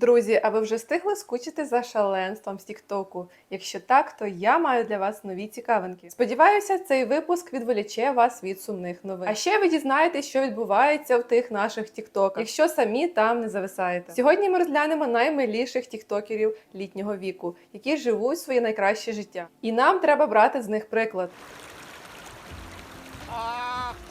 Друзі, а ви вже встигли скучити за шаленством з Тіктоку? Якщо так, то я маю для вас нові цікавинки. Сподіваюся, цей випуск відволіче вас від сумних новин. А ще ви дізнаєтесь, що відбувається в тих наших тіктоках, якщо самі там не зависаєте. Сьогодні ми розглянемо наймиліших тіктокерів літнього віку, які живуть своє найкраще життя. І нам треба брати з них приклад.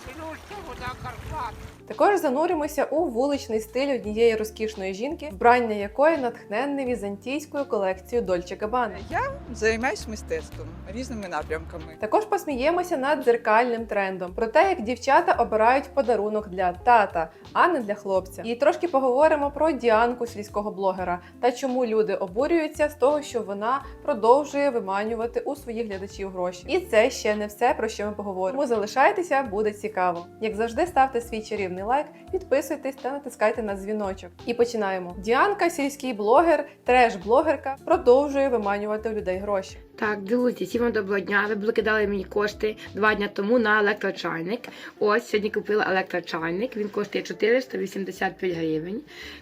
Цілюща вода Карпат. Також зануримося у вуличний стиль однієї розкішної жінки, вбрання якої натхненне візантійською колекцією Дольче Габана. Я займаюся мистецтвом різними напрямками. Також посміємося над дзеркальним трендом про те, як дівчата обирають подарунок для тата, а не для хлопця. І трошки поговоримо про Діанку сільського блогера та чому люди обурюються з того, що вона продовжує виманювати у своїх глядачів гроші. І це ще не все про що ми поговоримо. Тому залишайтеся, буде цікаво. Як завжди, ставте свій чарівний лайк, підписуйтесь та натискайте на дзвіночок. І починаємо. Діанка, сільський блогер, треш-блогерка, продовжує виманювати у людей гроші. Так, друзі, всім вам доброго дня. Ви були кидали мені кошти два дні тому на електрочайник. Ось сьогодні купила електрочайник. Він коштує 485 гривень.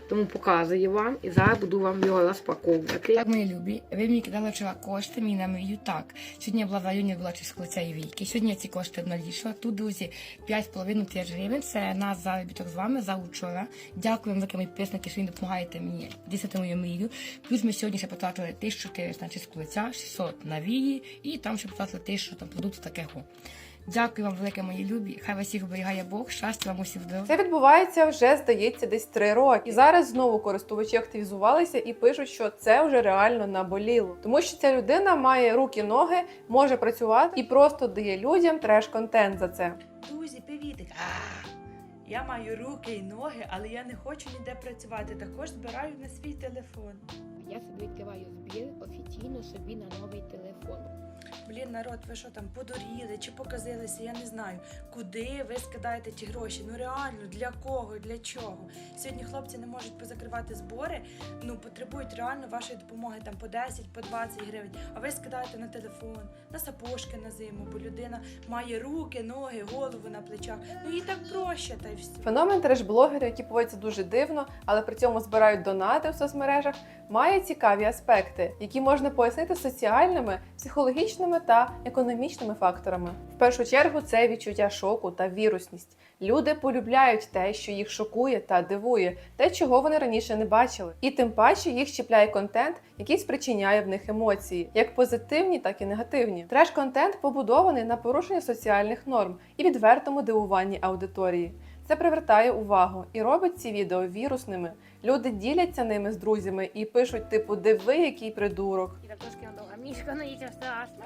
Тому показую вам і зараз буду вам його розпаковувати. Так, мої любі, ви мені кидали вчора кошти, мені на мою так. Сьогодні я була в районі була Ческоця і Війки. Сьогодні я ці кошти обналічила. Тут, друзі, 5,5 тисяч гривень. Це наш заробіток з вами за вчора. Дякую вам велике мої підписники, що ви допомагаєте мені дійснити мою мрію. Плюс ми сьогодні ще потратили 1400 на Ческоця, 600 на вії і там ще потратили 1000 там продуктів такого. Дякую вам велике, мої любі. Хай вас всіх оберігає Бог. Щастя вам усім здоров'я. Це відбувається вже, здається, десь три роки. І зараз знову користувачі активізувалися і пишуть, що це вже реально наболіло. Тому що ця людина має руки, ноги, може працювати і просто дає людям треш-контент за це. Друзі, привітик! Я маю руки і ноги, але я не хочу ніде працювати. Також збираю на свій телефон. Я собі відкриваю збір офіційно собі на новий телефон. Блін, народ, ви що там подуріли чи показилися? Я не знаю. Куди ви скидаєте ті гроші? Ну реально, для кого, для чого? Сьогодні хлопці не можуть позакривати збори, ну потребують реально вашої допомоги там по 10, по 20 гривень. А ви скидаєте на телефон, на сапожки на зиму, бо людина має руки, ноги, голову на плечах. Ну їй так проще, та й все. Феномен треш-блогерів, які поводяться дуже дивно, але при цьому збирають донати в соцмережах, має цікаві аспекти, які можна пояснити соціальними, психологічними та економічними факторами. В першу чергу це відчуття шоку та вірусність. Люди полюбляють те, що їх шокує та дивує, те, чого вони раніше не бачили. І тим паче їх чіпляє контент, який спричиняє в них емоції, як позитивні, так і негативні. Треш-контент побудований на порушенні соціальних норм і відвертому дивуванні аудиторії. Це привертає увагу і робить ці відео вірусними. Люди діляться ними з друзями і пишуть, типу, диви, який придурок. І так трошки надовга мішка, ну і страшно.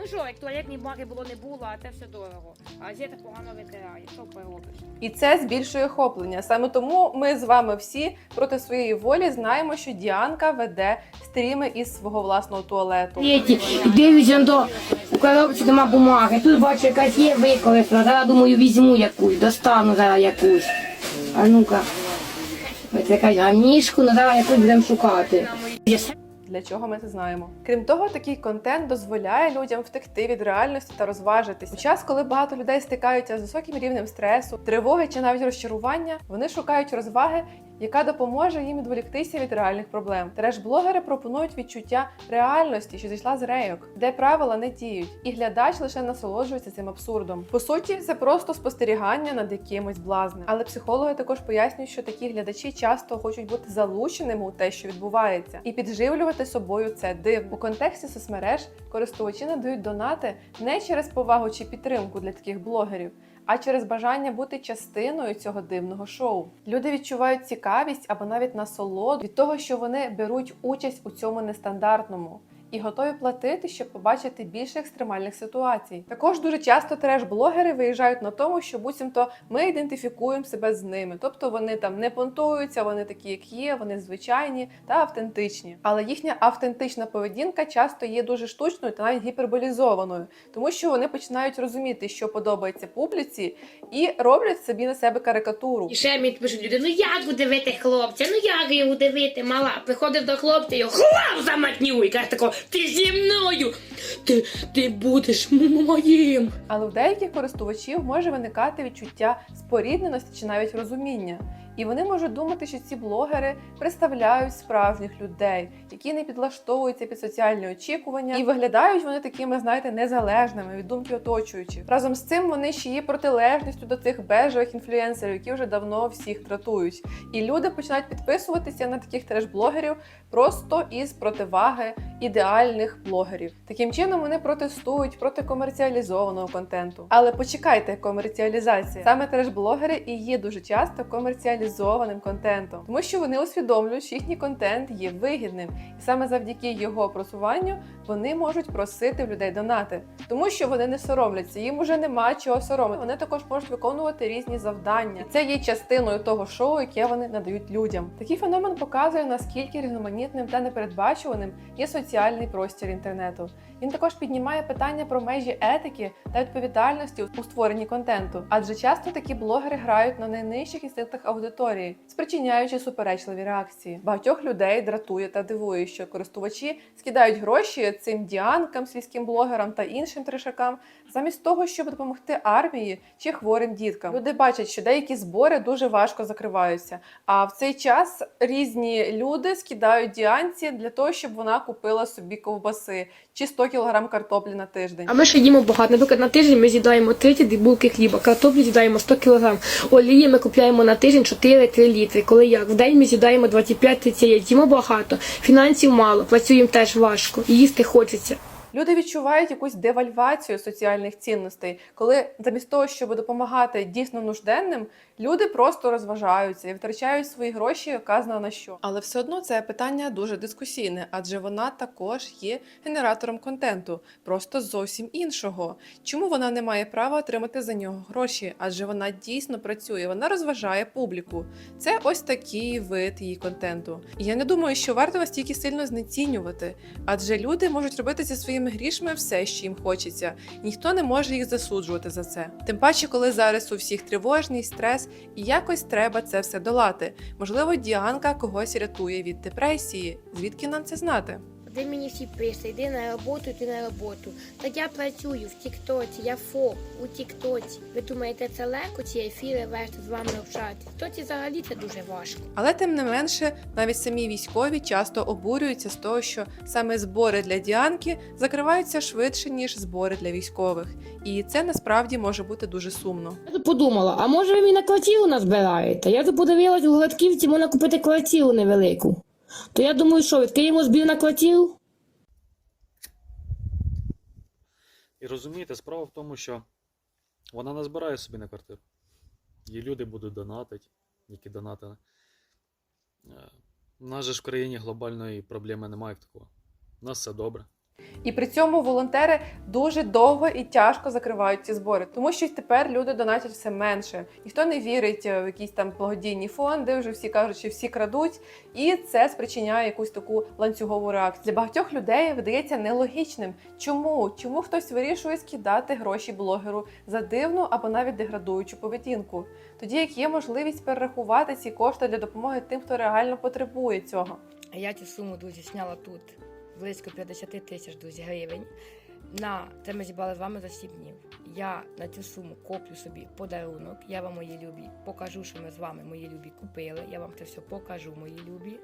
Ну що, як туалетні баки було не було, а це все дорого. А газета погано витирає. Що поробиш? І це збільшує охоплення. Саме тому ми з вами всі проти своєї волі знаємо, що Діанка веде стріми із свого власного туалету. До у коробці нема бумаги. Тут бачу, якась є використана. Зараз думаю, візьму якусь, достану зараз якусь. А ну-ка. Ось якась гамішку, ну зараз якусь будемо шукати. Для чого ми це знаємо? Крім того, такий контент дозволяє людям втекти від реальності та розважитись. У час, коли багато людей стикаються з високим рівнем стресу, тривоги чи навіть розчарування, вони шукають розваги, яка допоможе їм відволіктися від реальних проблем. Треш-блогери пропонують відчуття реальності, що зійшла з рейок, де правила не діють, і глядач лише насолоджується цим абсурдом. По суті, це просто спостерігання над якимось блазнем. Але психологи також пояснюють, що такі глядачі часто хочуть бути залученими у те, що відбувається, і підживлювати собою це див. У контексті соцмереж користувачі надають донати не через повагу чи підтримку для таких блогерів. А через бажання бути частиною цього дивного шоу. Люди відчувають цікавість або навіть насолоду від того, що вони беруть участь у цьому нестандартному і готові платити, щоб побачити більше екстремальних ситуацій. Також дуже часто треш-блогери виїжджають на тому, що буцімто ми ідентифікуємо себе з ними, тобто вони там не понтуються, вони такі, як є, вони звичайні та автентичні. Але їхня автентична поведінка часто є дуже штучною та навіть гіперболізованою, тому що вони починають розуміти, що подобається публіці, і роблять собі на себе карикатуру. І ще мені пишуть люди, ну як удивити хлопця, ну як його удивити, мала. Приходив до хлопця, його хлоп заматню, і каже тако, ти зі мною, ти, ти будеш моїм. Але у деяких користувачів може виникати відчуття спорідненості чи навіть розуміння. І вони можуть думати, що ці блогери представляють справжніх людей, які не підлаштовуються під соціальні очікування, і виглядають вони такими, знаєте, незалежними від думки оточуючих. Разом з цим вони ще є протилежністю до цих бежевих інфлюенсерів, які вже давно всіх дратують. І люди починають підписуватися на таких треш-блогерів просто із противаги ідеальних блогерів. Таким чином вони протестують проти комерціалізованого контенту. Але почекайте, комерціалізація. Саме треш-блогери і є дуже часто комерціалізованим контентом, тому що вони усвідомлюють, що їхній контент є вигідним, і саме завдяки його просуванню вони можуть просити в людей донати, тому що вони не соромляться. Їм уже нема чого соромити. Вони також можуть виконувати різні завдання. І це є частиною того шоу, яке вони надають людям. Такий феномен показує наскільки різноманітним та непередбачуваним є соціальний простір інтернету. Він також піднімає питання про межі етики та відповідальності у створенні контенту, адже часто такі блогери грають на найнижчих інстинктах аудиторії, спричиняючи суперечливі реакції. Багатьох людей дратує та дивує, що користувачі скидають гроші цим діанкам, сільським блогерам та іншим трешакам, замість того, щоб допомогти армії чи хворим діткам. Люди бачать, що деякі збори дуже важко закриваються. А в цей час різні люди скидають діанці для того, щоб вона купила собі ковбаси чи 100 кг картоплі на тиждень. А ми ще їмо багато. Наприклад, на тиждень ми з'їдаємо 30 булки хліба, картоплі з'їдаємо 100 кг. Олії ми купляємо на тиждень 4-3 літри. Коли як? В день ми з'їдаємо 25-30 яєць. Їмо багато, фінансів мало, працюємо теж важко. Їсти хочеться. Люди відчувають якусь девальвацію соціальних цінностей, коли замість того, щоб допомагати дійсно нужденним, люди просто розважаються і витрачають свої гроші, оказано на що. Але все одно це питання дуже дискусійне, адже вона також є генератором контенту, просто зовсім іншого. Чому вона не має права отримати за нього гроші? Адже вона дійсно працює, вона розважає публіку. Це ось такий вид її контенту. Я не думаю, що варто настільки сильно знецінювати, адже люди можуть робити зі своїми грішми все, що їм хочеться. Ніхто не може їх засуджувати за це. Тим паче, коли зараз у всіх тривожний стрес, і якось треба це все долати. Можливо, Діанка когось рятує від депресії. Звідки нам це знати? Де мені всі пишуть, йди на роботу, йди на роботу. Так я працюю в Тіктоці, я ФОП у Тіктоці. Ви думаєте, це легко ці ефіри вести з вами общатися? В Тіктоці взагалі це дуже важко. Але тим не менше, навіть самі військові часто обурюються з того, що саме збори для Діанки закриваються швидше ніж збори для військових, і це насправді може бути дуже сумно. Я тут подумала, а може ви мені на квартиру назбираєте? Я тут подивилась у Гладківці, можна купити квартиру невелику. То я думаю, що відкриємо збір на квартиру? І розумієте, справа в тому, що вона не збирає собі на квартиру. Її люди будуть донатити, які донатили. Е, У нас же ж в країні глобальної проблеми немає такого. У нас все добре. І при цьому волонтери дуже довго і тяжко закривають ці збори, тому що тепер люди донатять все менше. Ніхто не вірить в якісь там благодійні фонди. Вже всі кажуть, що всі крадуть, і це спричиняє якусь таку ланцюгову реакцію. Для багатьох людей видається нелогічним. Чому? Чому хтось вирішує скидати гроші блогеру за дивну або навіть деградуючу поведінку? Тоді як є можливість перерахувати ці кошти для допомоги тим, хто реально потребує цього. А я цю суму, друзі, сняла тут близько 50 тисяч друзі, гривень. На це ми зібрали з вами за 7 днів. Я на цю суму коплю собі подарунок. Я вам мої любі покажу, що ми з вами мої любі купили. Я вам це все покажу, мої любі.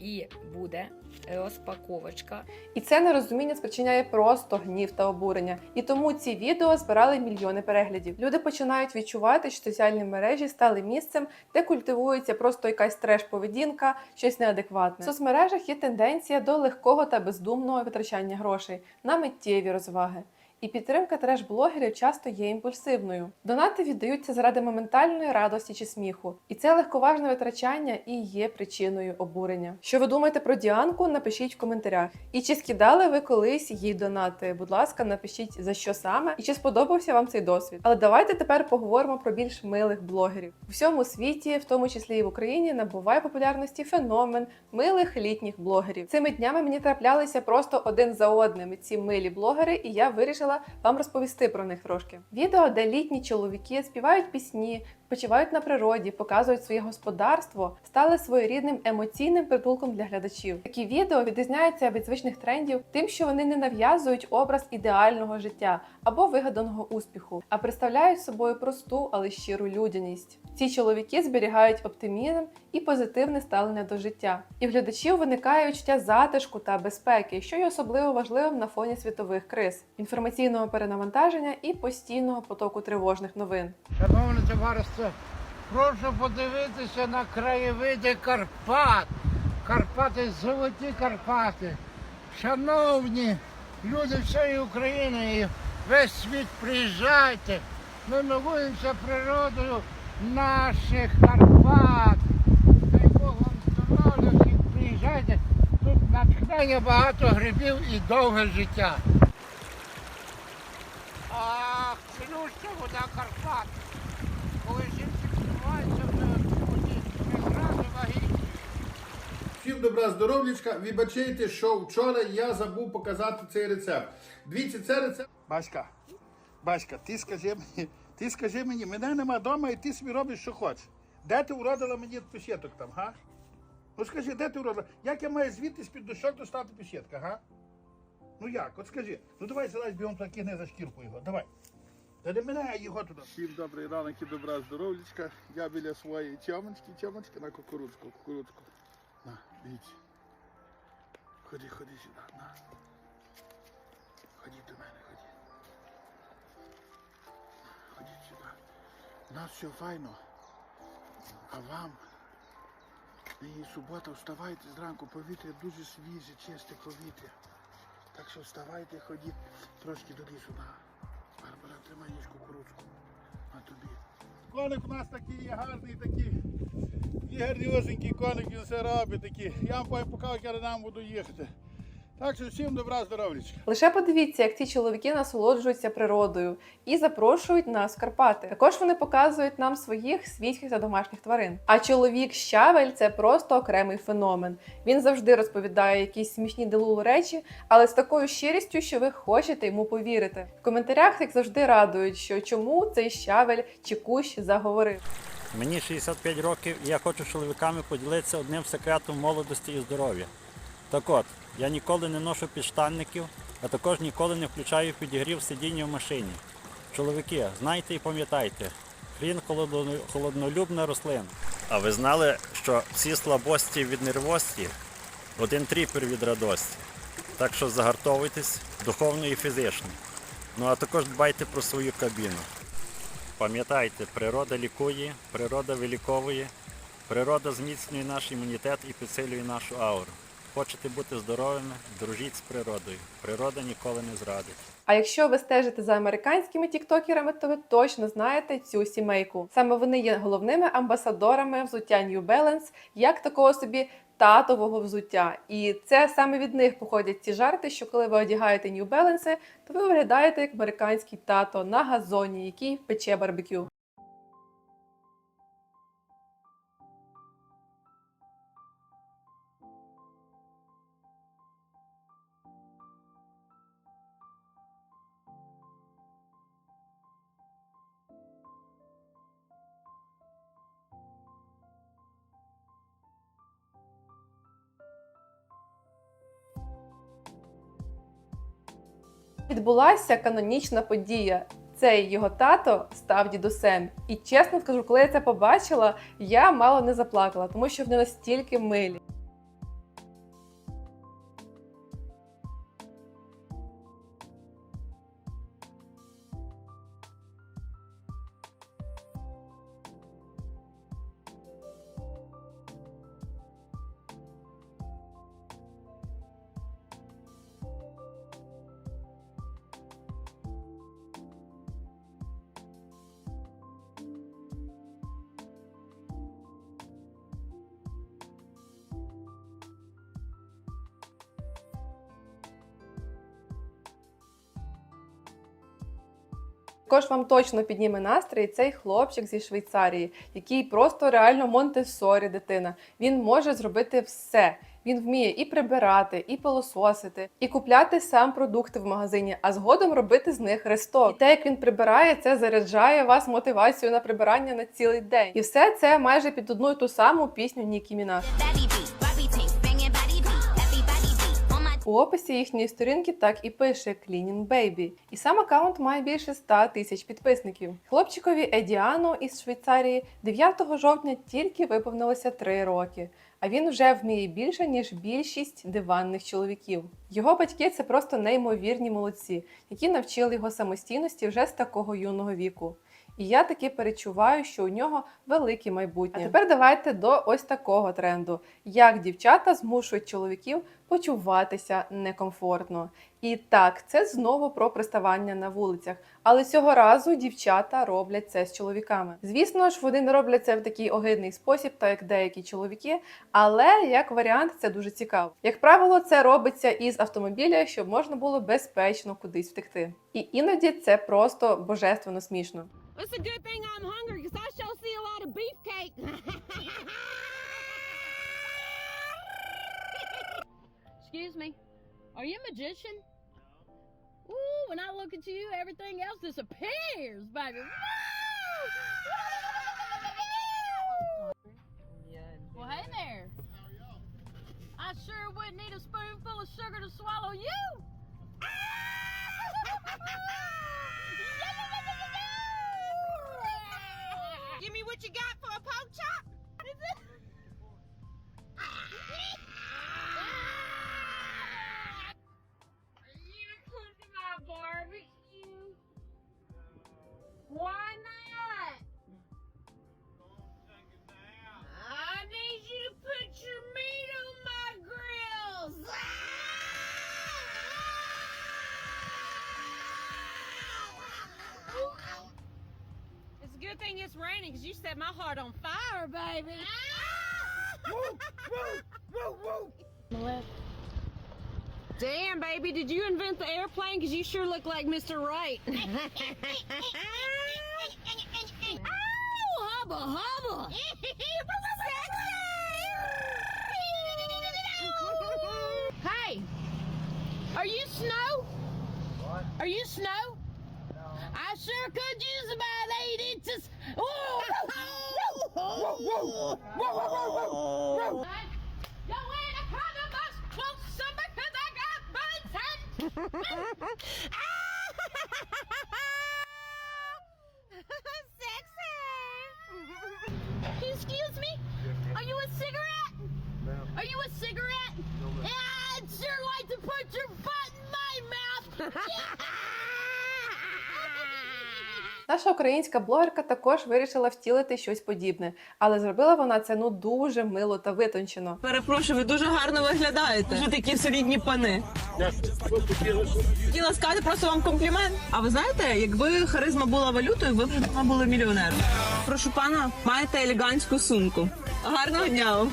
І буде розпаковочка. І це нерозуміння спричиняє просто гнів та обурення. І тому ці відео збирали мільйони переглядів. Люди починають відчувати, що соціальні мережі стали місцем, де культивується просто якась треш-поведінка, щось неадекватне. В соцмережах є тенденція до легкого та бездумного витрачання грошей на миттєві розваги. І підтримка треш-блогерів часто є імпульсивною. Донати віддаються заради моментальної радості чи сміху, і це легковажне витрачання і є причиною обурення. Що ви думаєте про Діанку? Напишіть в коментарях. І чи скидали ви колись їй донати? Будь ласка, напишіть за що саме і чи сподобався вам цей досвід. Але давайте тепер поговоримо про більш милих блогерів. У всьому світі, в тому числі і в Україні, набуває популярності феномен милих літніх блогерів. Цими днями мені траплялися просто один за одним ці милі блогери, і я вирішила вирішила вам розповісти про них трошки. Відео, де літні чоловіки співають пісні, почувають на природі, показують своє господарство, стали своєрідним емоційним притулком для глядачів. Такі відео відрізняються від звичних трендів тим, що вони не нав'язують образ ідеального життя або вигаданого успіху, а представляють собою просту, але щиру людяність. Ці чоловіки зберігають оптимізм і позитивне ставлення до життя. І в глядачів виникає відчуття затишку та безпеки, що є особливо важливим на фоні світових криз, інформаційного перенавантаження і постійного потоку тривожних новин. Шановне товариство, прошу подивитися на краєвиди Карпат. Карпати, золоті Карпати. Шановні люди всієї України і весь світ приїжджайте. Ми милуємося природою наших Карпат. Дай Бог вам здоров'я, всіх приїжджайте. Тут натхнення багато грибів і довге життя. Ах, цілюща вода Карпат. Коли жінки вмиваються в воді, ми зразу вагітні. Всім добра здоров'ячка. Вибачайте, що вчора я забув показати цей рецепт. Дивіться, це рецепт. Башка, Башка, ти скажи мені, ти скажи мені, мене нема вдома і ти собі робиш, що хочеш. Де ти уродила мені пішеток там, га? Ну скажи, де ти уродила? Як я маю звідти з-під дощок достати пішетка, га? Ну як? От скажи. Ну давай залазь бігом не за шкірку його. Давай. Та не мене, а його туди. Всім добрий ранок і добра здоров'ячка. Я біля своєї тьомочки, тьомочки на кукурудзку, кукурудзку. На, біть. Ходи, ходи сюди, на. У нас все файно. А вам? Нині субота, вставайте зранку, повітря дуже свіже, чисте повітря. Так що вставайте, ходіть трошки до лісу. На. Барбара, тримай ніж кукурудзку. На тобі. Коник у нас такий є гарний, такий. Є гарніозенький коник, він все робить такий. Я вам покажу, як я нам буду їхати. Так що всім добра здоров'ячка. Лише подивіться, як ці чоловіки насолоджуються природою і запрошують нас в Карпати. Також вони показують нам своїх свійських та домашніх тварин. А чоловік щавель це просто окремий феномен. Він завжди розповідає якісь смішні делулу речі, але з такою щирістю, що ви хочете йому повірити. В коментарях, як завжди, радують, що чому цей щавель чи кущ заговорив. Мені 65 років і я хочу з чоловіками поділитися одним секретом молодості і здоров'я. Так от, я ніколи не ношу підштанників, а також ніколи не включаю підігрів сидіння в машині. Чоловіки, знайте і пам'ятайте, хрін холоднолюбна рослина. А ви знали, що всі слабості від нервості один тріпер від радості. Так що загартовуйтесь духовно і фізично. Ну а також дбайте про свою кабіну. Пам'ятайте, природа лікує, природа виліковує, природа зміцнює наш імунітет і підсилює нашу ауру. Хочете бути здоровими, дружіть з природою. Природа ніколи не зрадить. А якщо ви стежите за американськими тіктокерами, то ви точно знаєте цю сімейку. Саме вони є головними амбасадорами взуття New Balance, як такого собі татового взуття. І це саме від них походять ці жарти, що коли ви одягаєте New Balance, то ви виглядаєте як американський тато на газоні, який пече барбекю. Відбулася канонічна подія. Цей його тато став дідусем. І чесно скажу, коли я це побачила, я мало не заплакала, тому що вони настільки милі. Також вам точно підніме настрій цей хлопчик зі Швейцарії, який просто реально Монтесорі дитина. Він може зробити все. Він вміє і прибирати, і пилососити, і купляти сам продукти в магазині, а згодом робити з них ресток. І те, як він прибирає, це заряджає вас мотивацією на прибирання на цілий день. І все це майже під одну і ту саму пісню Нікі Мінаш. У описі їхньої сторінки так і пише Cleaning Baby. І сам аккаунт має більше 100 тисяч підписників. Хлопчикові Едіану із Швейцарії 9 жовтня тільки виповнилося 3 роки. А він вже вміє більше, ніж більшість диванних чоловіків. Його батьки це просто неймовірні молодці, які навчили його самостійності вже з такого юного віку. І я таки перечуваю, що у нього велике майбутнє. А тепер давайте до ось такого тренду: як дівчата змушують чоловіків почуватися некомфортно. І так, це знову про приставання на вулицях. Але цього разу дівчата роблять це з чоловіками. Звісно ж, вони не роблять це в такий огидний спосіб, так як деякі чоловіки. Але як варіант, це дуже цікаво. Як правило, це робиться із автомобіля, щоб можна було безпечно кудись втекти. І іноді це просто божественно смішно. It's a good thing I'm hungry because I shall see a lot of beefcake. Excuse me. Are you a magician? No. Ooh, when I look at you, everything else disappears, baby. Well, hey there. How are y'all? I sure wouldn't need a spoonful of sugar to swallow you. Give me what you got for a pork chop. it's raining because you set my heart on fire, baby. Ah! Damn, baby, did you invent the airplane? Because you sure look like Mr. Right. Ow, oh, hubba hubba. hey, are you snow? What? Are you snow? Sure could use about eight inches. Oh! Sexy. Excuse me? Are you a cigarette? Are you a cigarette? Yeah, I'd sure like to put your butt in my mouth. Наша українська блогерка також вирішила втілити щось подібне, але зробила вона це ну дуже мило та витончено. Перепрошую, ви дуже гарно виглядаєте. Дуже такі солідні пани. Хотіла сказати просто вам комплімент. А ви знаєте, якби харизма була валютою, ви б вже давно були мільйонером. Прошу пана, маєте елегантську сумку. Гарного дня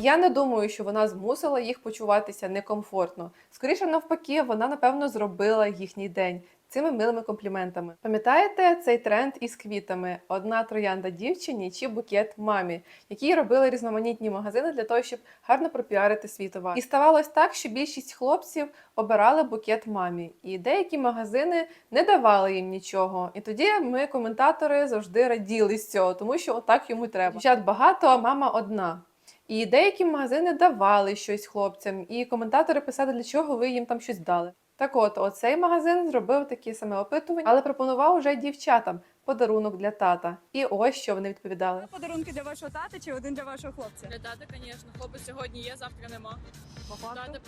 Я не думаю, що вона змусила їх почуватися некомфортно. Скоріше навпаки, вона напевно зробила їхній день. Цими милими компліментами. Пам'ятаєте цей тренд із квітами: одна троянда дівчині чи букет мамі, які робили різноманітні магазини для того, щоб гарно пропіарити свій товар. І ставалось так, що більшість хлопців обирали букет мамі, і деякі магазини не давали їм нічого. І тоді ми, коментатори, завжди раділи з цього, тому що отак йому треба. Дівчат багато, а мама одна. І деякі магазини давали щось хлопцям, і коментатори писали, для чого ви їм там щось дали. Так от, оцей магазин зробив такі саме опитування, але пропонував уже дівчатам подарунок для тата. І ось що вони відповідали. Подарунки для вашого тата чи один для вашого хлопця? Для тата, звісно. Хлопець сьогодні є, завтра нема. По факту.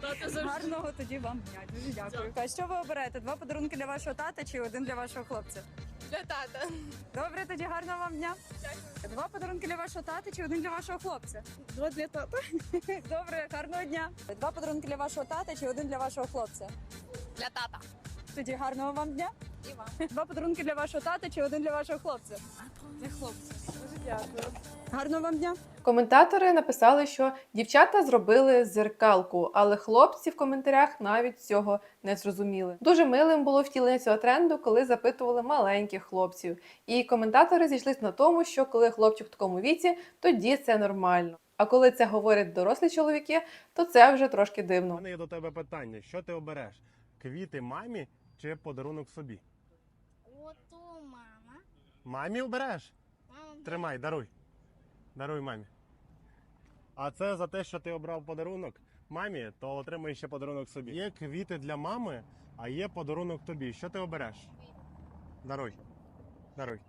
Тата завжди. Гарного тоді вам дня. Дуже дякую. А що ви оберете? Два подарунки для вашого тата чи один для вашого хлопця? Для тата. Добре, тоді гарного вам дня. Два подарунки для вашого тата чи один для вашого хлопця? Два для тата. Добре, гарного дня. Два подарунки для вашого тата чи один для вашого хлопця? Для тата. Тоді гарного вам дня. І вам. Два подарунки для вашого тата чи один для вашого хлопця? Для хлопця. Дуже дякую. Гарного вам дня. Коментатори написали, що дівчата зробили зеркалку, але хлопці в коментарях навіть цього не зрозуміли. Дуже милим було втілення цього тренду, коли запитували маленьких хлопців. І коментатори зійшлися на тому, що коли хлопчик в такому віці, тоді це нормально. А коли це говорять дорослі чоловіки, то це вже трошки У дивно. мене є до тебе питання: що ти обереш? Квіти мамі чи подарунок собі? Ото мама. Мамі обереш? Тримай, даруй. Даруй мамі. А це за те, що ти обрав подарунок мамі, то отримаєш ще подарунок собі. Є квіти для мами, а є подарунок тобі. Що ти обереш? Даруй. Даруй.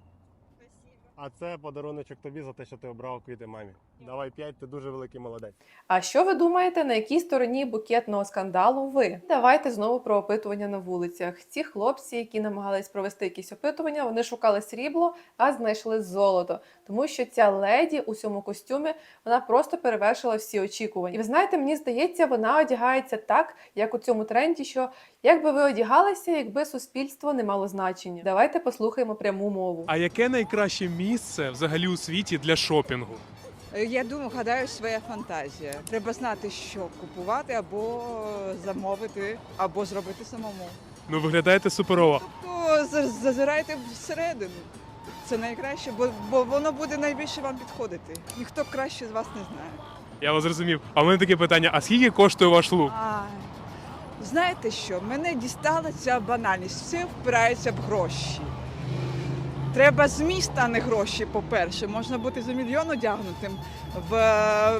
А це подаруночок тобі за те, що ти обрав квіти мамі. Давай п'ять, ти дуже великий молодець. А що ви думаєте, на якій стороні букетного скандалу ви? Давайте знову про опитування на вулицях. Ці хлопці, які намагались провести якісь опитування, вони шукали срібло, а знайшли золото, тому що ця леді у цьому костюмі вона просто перевершила всі очікування. І ви знаєте, мені здається, вона одягається так, як у цьому тренді, що як би ви одягалися, якби суспільство не мало значення. Давайте послухаємо пряму мову. А яке найкраще місце взагалі у світі для шопінгу? Я думаю, гадаю, своя фантазія. Треба знати, що купувати або замовити, або зробити самому. Ну виглядаєте суперово. То за- зазирайте всередину. Це найкраще, бо, бо воно буде найбільше вам підходити. Ніхто краще з вас не знає. Я вас зрозумів. А в мене таке питання: а скільки коштує ваш лук? А, знаєте що? Мене дістала ця банальність. Все впирається в гроші. Треба зміст, а не гроші, по-перше. Можна бути за мільйон одягнутим в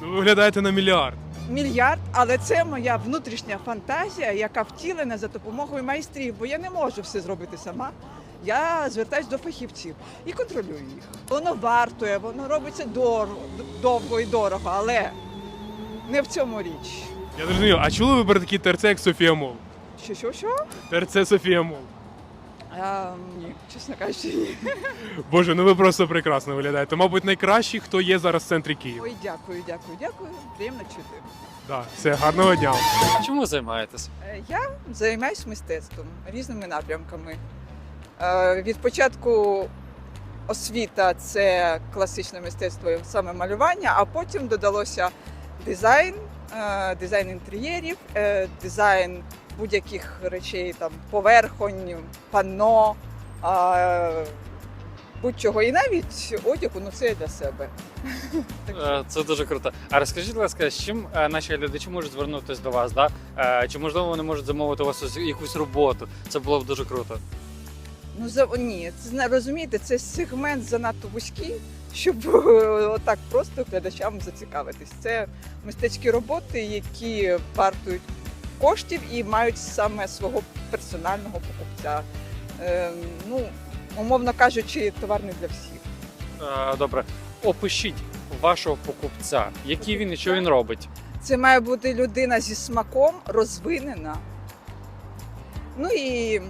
ви виглядаєте на мільярд. мільярд, але це моя внутрішня фантазія, яка втілена за допомогою майстрів, бо я не можу все зробити сама. Я звертаюсь до фахівців і контролюю їх. Воно вартує, воно робиться дорого, довго і дорого, але не в цьому річ. Я зрозумів. А чули ви про такі терце, як Софія Мол? Що, що, що? Терце Софія Мол. А, ні, чесно кажучи, ні. Боже, ну ви просто прекрасно виглядаєте. Мабуть, найкращий, хто є зараз в центрі Києва. Ой, дякую, дякую, дякую. Приємно чути. Да, все, гарного дня. Чому займаєтесь? Е, Я займаюся мистецтвом різними напрямками. Е, Від початку освіта це класичне мистецтво, саме малювання, а потім додалося дизайн, е, дизайн інтер'єрів, е, дизайн будь-яких речей, там поверхонь, панно, будь-чого. І навіть одягу, ну це я для себе. Е, Це дуже круто. А розкажіть, будь ласка, з чим е, наші глядачі можуть звернутися до вас? Да? Е, Чи можливо вони можуть замовити у вас ось якусь роботу? Це було б дуже круто. Ну за ні, це зна- розумієте, це сегмент занадто вузький, щоб е, отак просто глядачам зацікавитись. Це мистецькі роботи, які вартують коштів і мають саме свого персонального покупця. Е, ну, умовно кажучи, товар не для всіх. Е, Добре, опишіть вашого покупця, який він і що він робить. Це має бути людина зі смаком, розвинена. Ну і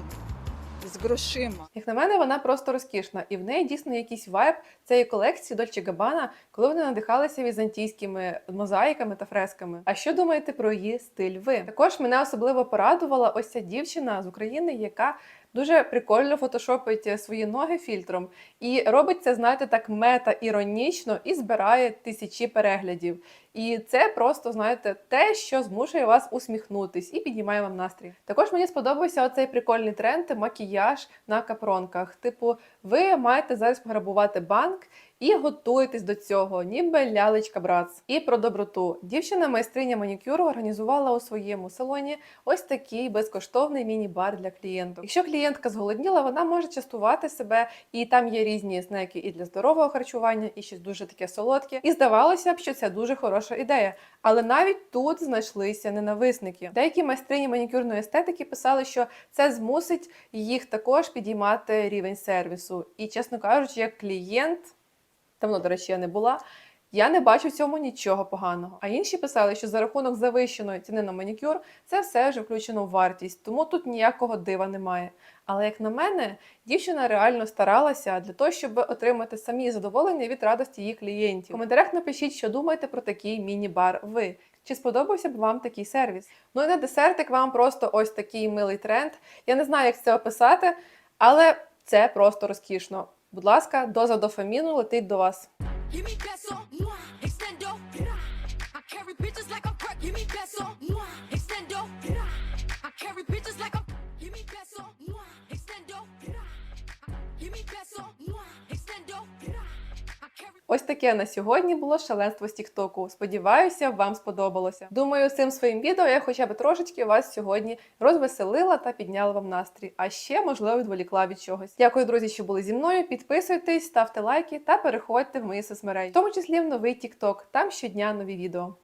з грошима. Як на мене, вона просто розкішна, і в неї дійсно якийсь вайб цієї колекції Дольче Габана, коли вони надихалися візантійськими мозаїками та фресками. А що думаєте про її стиль? Ви також мене особливо порадувала ось ця дівчина з України, яка дуже прикольно фотошопить свої ноги фільтром і робить це, знаєте, так мета іронічно і збирає тисячі переглядів. І це просто, знаєте, те, що змушує вас усміхнутись і піднімає вам настрій. Також мені сподобався оцей прикольний тренд макіяж на капронках. Типу, ви маєте зараз пограбувати банк і готуєтесь до цього, ніби лялечка брац. І про доброту. Дівчина майстриня манікюру організувала у своєму салоні ось такий безкоштовний міні-бар для клієнтів. Якщо клієнтка зголодніла, вона може частувати себе, і там є різні снеки і для здорового харчування, і щось дуже таке солодке. І здавалося б, що це дуже хороша ідея. Але навіть тут знайшлися ненависники. Деякі майстрині манікюрної естетики писали, що це змусить їх також підіймати рівень сервісу. І, чесно кажучи, як клієнт, давно, до речі, я не була. Я не бачу в цьому нічого поганого. А інші писали, що за рахунок завищеної ціни на манікюр це все вже включено в вартість, тому тут ніякого дива немає. Але як на мене, дівчина реально старалася для того, щоб отримати самі задоволення від радості її клієнтів. В коментарях напишіть, що думаєте про такий міні-бар ви. Чи сподобався б вам такий сервіс? Ну і на десертик вам просто ось такий милий тренд. Я не знаю, як це описати, але це просто розкішно. Будь ласка, доза дофаміну летить до вас. Ось таке на сьогодні було шаленство з Тіктоку. Сподіваюся, вам сподобалося. Думаю, цим своїм відео я хоча б трошечки вас сьогодні розвеселила та підняла вам настрій, а ще, можливо, відволікла від чогось. Дякую, друзі, що були зі мною. Підписуйтесь, ставте лайки та переходьте в мої соцмережі, в тому числі в новий Тікток. Там щодня нові відео.